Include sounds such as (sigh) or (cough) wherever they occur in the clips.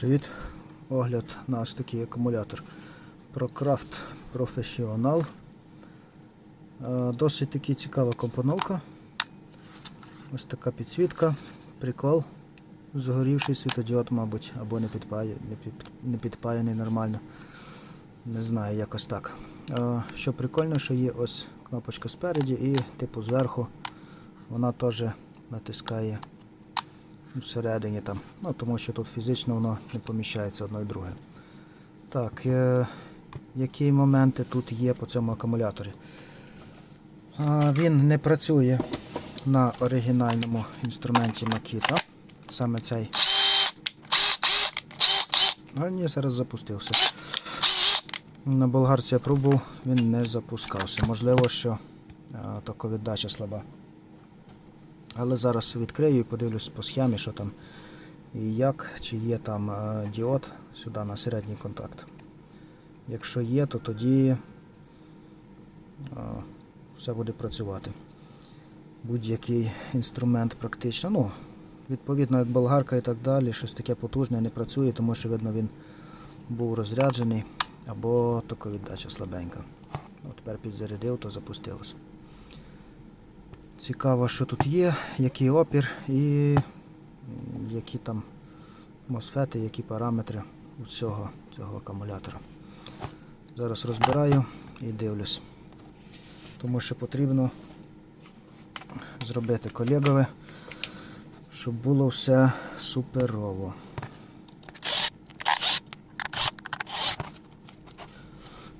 Привіт! Огляд на ось такий акумулятор ProCraft Professional. Е, Досить таки цікава компоновка. Ось така підсвітка, прикол. Згорівший світодіод, мабуть, або не, підпає, не, під, не підпаяний нормально. Не знаю, якось так. Е, Що прикольно, що є ось кнопочка спереді і типу зверху вона теж натискає всередині там. Ну, тому що тут фізично воно не поміщається одно і друге. Так, е, які моменти тут є по цьому акумуляторі? А, він не працює на оригінальному інструменті Makita. Саме цей. А ні, зараз запустився. На болгарці я пробував, він не запускався. Можливо, що а, токовіддача слаба. Але зараз відкрию і подивлюсь по схемі, що там і як, чи є там е, діод сюди на середній контакт. Якщо є, то тоді е, все буде працювати. Будь-який інструмент практично. Ну, відповідно, як болгарка і так далі, щось таке потужне не працює, тому що, видно, він був розряджений або токовіддача слабенька. Ну, тепер підзарядив, то запустилось. Цікаво, що тут є, який опір і які там мосфети, які параметри у цього, акумулятора. Зараз розбираю і дивлюсь. Тому що потрібно зробити колегове, щоб було все суперово.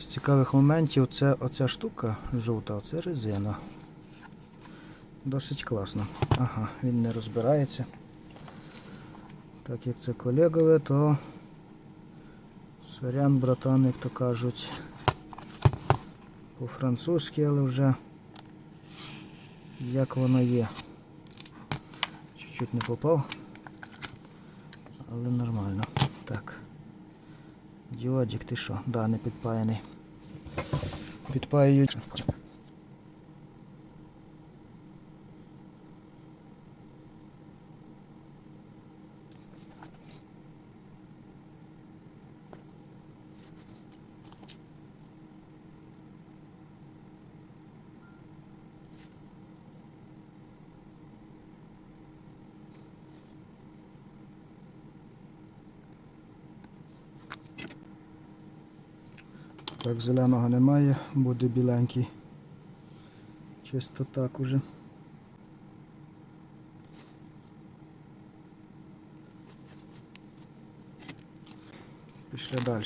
З цікавих моментів це оця штука жовта, оце резина. Досить класно. Ага, він не розбирається. Так як це колегове, то сорян, братан, як то кажуть, по-французьки, але вже як воно є. Чуть-чуть не попав, але нормально. Так. Діодик, ти що? Да, не підпаяний. Підпаюють. Так, зеленого немає, буде біленький. Чисто так уже. Пішли далі.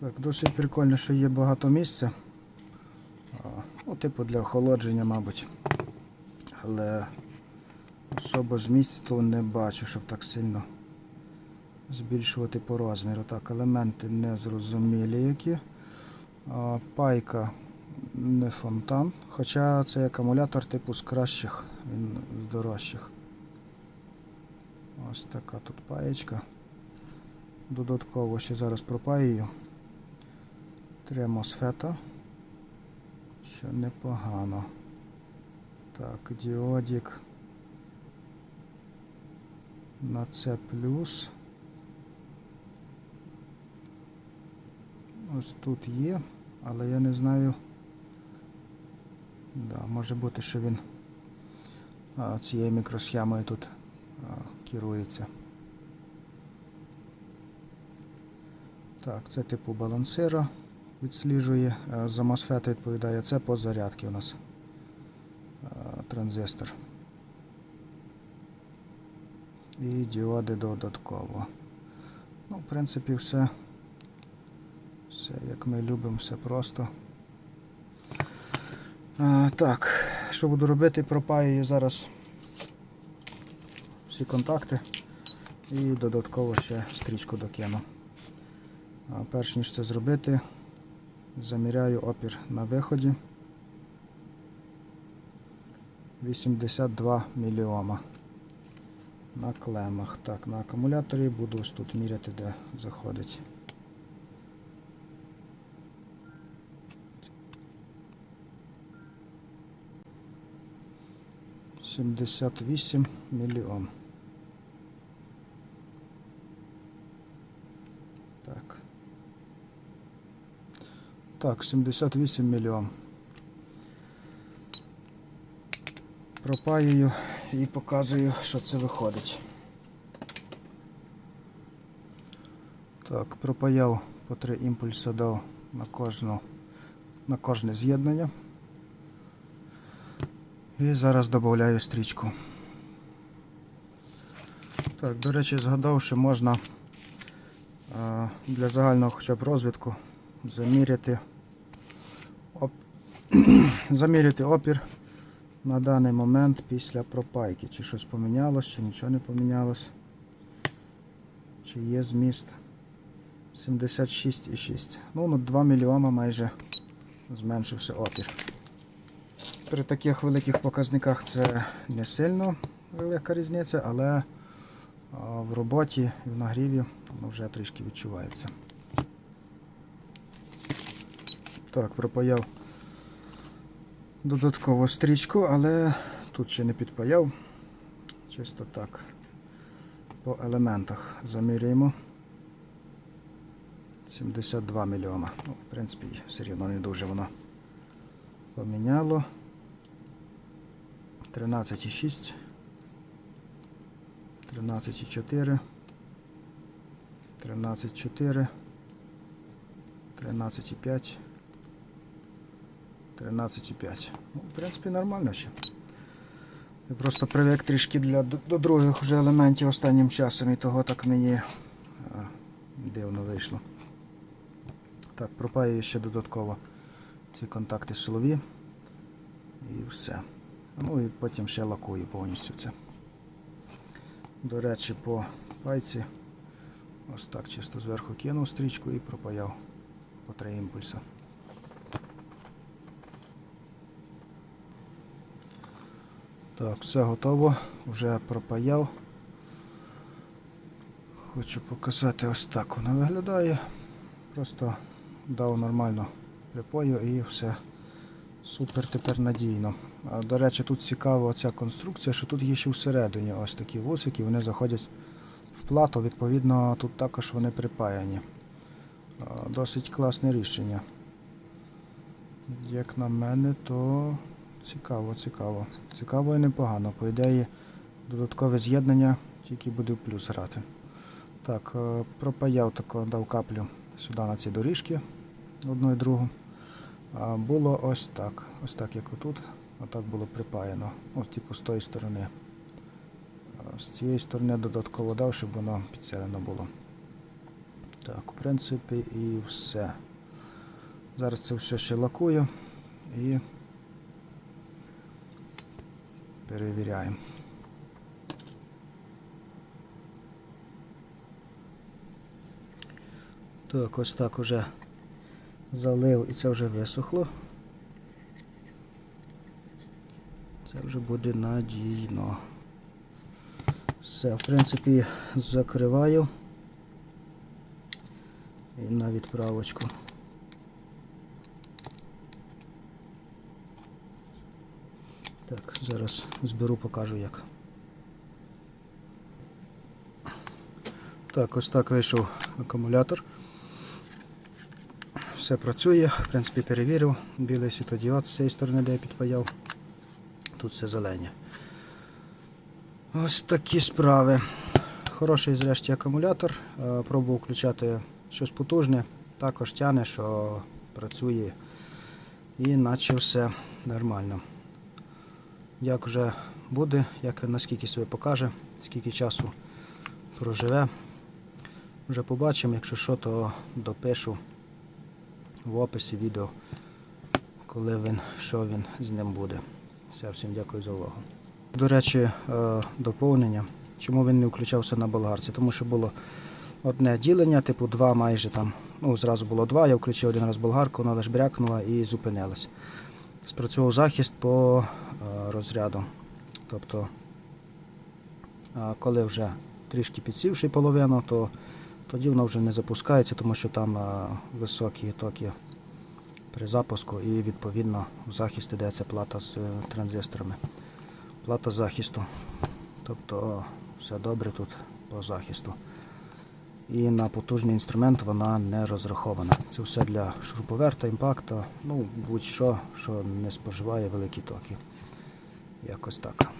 Так, досить прикольно, що є багато місця. Ну, типу для охолодження, мабуть. Але особо з місця не бачу, щоб так сильно збільшувати по розміру. Так, елементи незрозумілі які. Пайка не фонтан. Хоча цей акумулятор типу з кращих, він з дорожчих. Ось така тут паєчка. Додатково ще зараз пропаюю. Три мосфета. Що непогано. Так, діодік. На С плюс. Ось тут є, але я не знаю. Да, може бути, що він цією мікросхемою тут керується. Так, це типу балансира відсліджує. А За MOSFET відповідає це по зарядці у нас транзистор. І діоди додатково. Ну, в принципі, все. Все, як ми любимо, все просто. А, так, що буду робити, пропаюю зараз всі контакти і додатково ще стрічку докину. А, перш ніж це зробити, заміряю опір на виході 82 мільйома на клемах. Так, на акумуляторі буду ось тут міряти, де заходить. 78 мільйон. Так. Так, 78 мільйон. Пропаюю і показую, що це виходить. Так, пропаяв по три імпульси дав на кожну, на кожне з'єднання. І зараз додаю стрічку. Так, до речі, згадав, що можна е, для загального хоча б розвитку заміряти, оп, (clears throat) заміряти опір на даний момент після пропайки. Чи щось помінялось, чи нічого не помінялось. Чи є зміст 76,6. Ну, на 2 мільйома майже зменшився опір. При таких великих показниках це не сильно велика різниця, але в роботі і в нагріві воно вже трішки відчувається. Так, пропаяв додатково стрічку, але тут ще не підпаяв. Чисто так. По елементах замірюємо. 72 мільйома. Ну, в принципі, все рівно не дуже воно поміняло. 13,6. 13,4. 13,4. 13,5. 13,5. Ну, в принципі, нормально ще. Я просто привик трішки для, до, других вже елементів останнім часом і того так мені а, дивно вийшло. Так, пропаюю ще додатково ці контакти силові. І все. Ну і потім ще лакую повністю це. До речі, по пайці ось так чисто зверху кинув стрічку і пропаяв по три імпульси. Так, все готово, вже пропаяв. Хочу показати ось так воно виглядає. Просто дав нормально припою і все супер тепер надійно. До речі, тут цікава ця конструкція, що тут є ще всередині ось такі вусики, вони заходять в плату, відповідно, тут також вони припаяні. Досить класне рішення. Як на мене, то цікаво, цікаво. Цікаво і непогано. По ідеї, додаткове з'єднання тільки буде в плюс грати. Так, е, пропаяв тако, дав каплю сюди на ці доріжки одну і другу. Було ось так. Ось так, як отут. Отак було припаяно. Ось типу з тої сторони. З цієї сторони додатково дав, щоб воно підселено було. Так, в принципі, і все. Зараз це все ще лакую і перевіряємо. Так, ось так уже залив і це вже висохло. Це вже буде надійно. Все, в принципі, закриваю і на відправочку. Так, зараз зберу, покажу як. Так, ось так вийшов акумулятор. Все працює, в принципі, перевірив. Білий світодіод з цієї сторони, де я підпаяв. Тут все зелені. Ось такі справи. Хороший зрешті акумулятор. Е, Пробував включати щось потужне, також тяне, що працює. І наче все нормально. Як вже буде, як наскільки себе покаже, скільки часу проживе. Вже побачимо, якщо що, то допишу в описі відео, коли він, що він з ним буде. Все, всім дякую за увагу. До речі, е, доповнення. Чому він не включався на болгарці? Тому що було одне ділення, типу два майже там. Ну, зразу було два, я включив один раз болгарку, вона лише брякнула і зупинилась. Спрацював захист по е, розряду. Тобто, е, коли вже трішки підсівши половину, то тоді воно вже не запускається, тому що там е, високі токи при запуску і відповідно в захист йдеться плата з е, транзисторами. Плата захисту. Тобто все добре тут по захисту. І на потужний інструмент вона не розрахована. Це все для шуруповерта, імпакта, ну будь-що, що не споживає великі токи. Якось так.